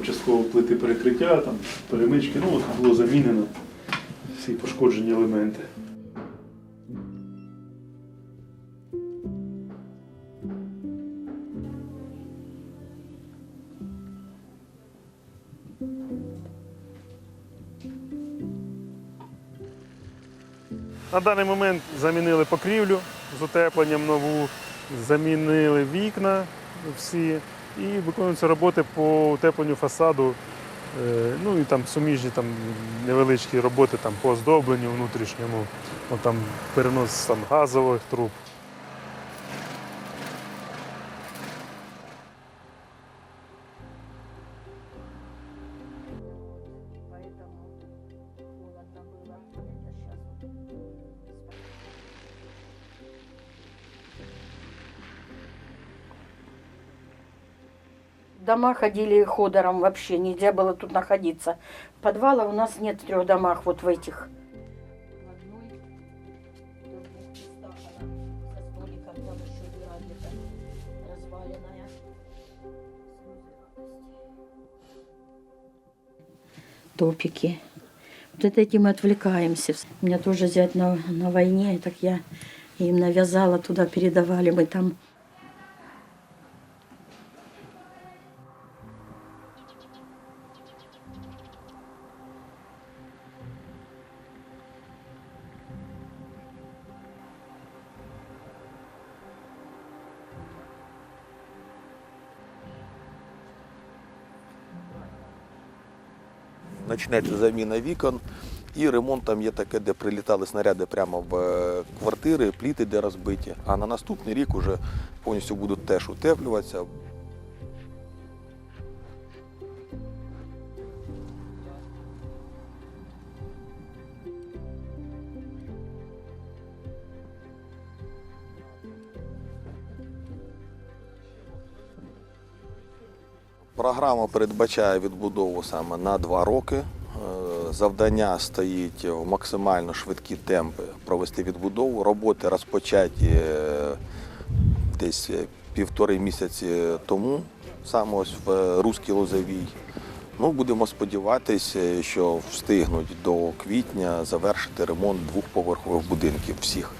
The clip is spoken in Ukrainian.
там частково плити перекриття, там перемички. Ну, от було замінено всі пошкоджені елементи. На даний момент замінили покрівлю з утепленням нову, замінили вікна всі і виконуються роботи по утепленню фасаду. Е, Ну і там суміжні там невеличкі роботи там, по оздобленню внутрішньому, ну, там перенос там, газових труб. Дома ходили ходором вообще, нельзя было тут находиться. Подвала у нас нет в трех домах, вот в этих. Топики. Вот это этим мы отвлекаемся. У меня тоже зять на, на войне, так я им навязала, туда передавали мы там. Почнеться заміна вікон. І ремонт там є таке, де прилітали снаряди прямо в е, квартири, пліти, де розбиті. А на наступний рік вже повністю будуть теж утеплюватися. Програма передбачає відбудову саме на два роки. Е, Завдання стоїть в максимально швидкі темпи провести відбудову. Роботи розпочаті е, десь е, півтори місяці тому, саме ось в Руській Лозовій. Ну, будемо сподіватися, що встигнуть до квітня завершити ремонт двохповерхових будинків всіх.